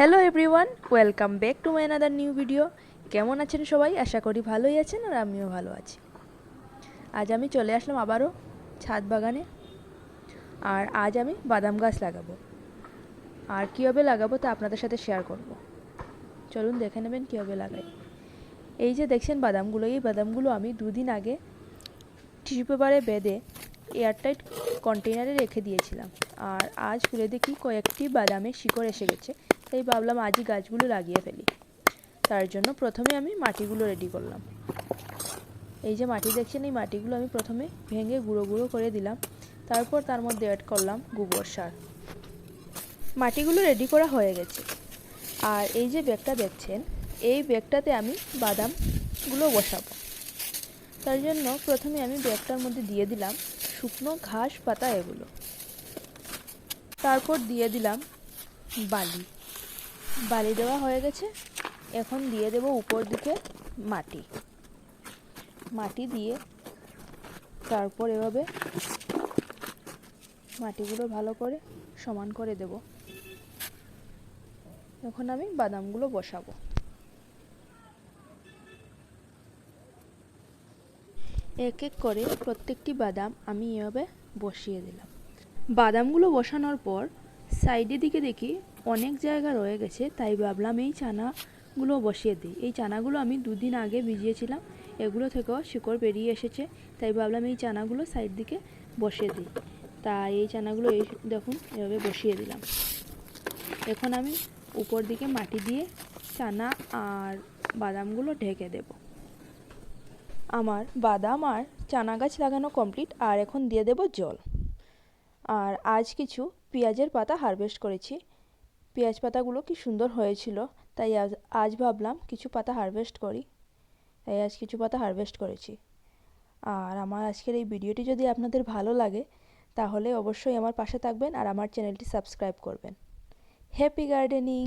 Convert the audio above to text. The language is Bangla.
Hello everyone welcome back to my another new video কেমন আছেন সবাই? আশা করি ভালোই আছেন আর আমিও ভালো আছি। আজ আমি চলে আসলাম আবারও ছাদ বাগানে। আর আজ আমি বাদাম গাছ লাগাবো। আর কীভাবে লাগাবো তা আপনাদের সাথে শেয়ার করব। চলুন দেখে নেবেন কীভাবে লাগাই। এই যে দেখছেন বাদামগুলো, এই বাদামগুলো আমি দুদিন আগে টিস্যু পেপারে বেঁধে এয়ারটাইট কন্টেনারে রেখে দিয়েছিলাম। আর আজ খুলে দেখি কয়েকটি বাদামের শিকড় এসে গেছে। তাই ভাবলাম আজই গাছগুলো লাগিয়ে ফেলি। তার জন্য প্রথমে আমি মাটিগুলো রেডি করলাম। এই যে মাটি দেখছেন, এই মাটিগুলো আমি প্রথমে ভেঙে গুঁড়ো গুঁড়ো করে দিলাম। তারপর তার মধ্যে অ্যাড করলাম গোবর সার। মাটিগুলো রেডি করা হয়ে গেছে। আর এই যে ব্যাগটা দেখছেন, এই ব্যাগটাতে আমি বাদামগুলো বসাবো। তার জন্য প্রথমে আমি ব্যাগটার মধ্যে দিয়ে দিলাম শুকনো ঘাস পাতা এগুলো। তারপর দিয়ে দিলাম বালি। বালি দেওয়া হয়ে গেছে। এখন দিয়ে দেব উপর দিকে মাটি। মাটি দিয়ে তারপর এভাবে মাটিগুলো ভালো করে সমান করে দেব। এখন আমি বাদামগুলো বসাবো। এক এক করে প্রত্যেকটি বাদাম আমি এভাবে বসিয়ে দিলাম। বাদামগুলো বসানোর পর সাইডের দিকে দেখি অনেক জায়গা রয়ে গেছে, তাই ভাবলাম এই চানাগুলো বসিয়ে দিই। এই চানাগুলো আমি দুদিন আগে ভিজিয়েছিলাম, এগুলো থেকেও শিকড় বেরিয়ে এসেছে, তাই ভাবলাম এই চানাগুলো সাইড দিকে বসিয়ে দিই। তাই এই চানাগুলো এই দেখুন, এভাবে বসিয়ে দিলাম। এখন আমি উপর দিকে মাটি দিয়ে চানা আর বাদামগুলো ঢেকে দেব। আমার বাদাম আর চানা গাছ লাগানো কমপ্লিট, আর এখন দিয়ে দেব জল। আর আজ কিছু পেঁয়াজের পাতা হারভেস্ট করেছি। পেঁয়াজ পাতাগুলো কি সুন্দর হয়েছিল, তাই আজ আজ ভাবলাম কিছু পাতা হারভেস্ট করি। তাই আজ কিছু পাতা হারভেস্ট করেছি। আর আমার আজকের এই ভিডিওটি যদি আপনাদের ভালো লাগে, তাহলে অবশ্যই আমার পাশে থাকবেন আর আমার চ্যানেলটি সাবস্ক্রাইব করবেন। Happy gardening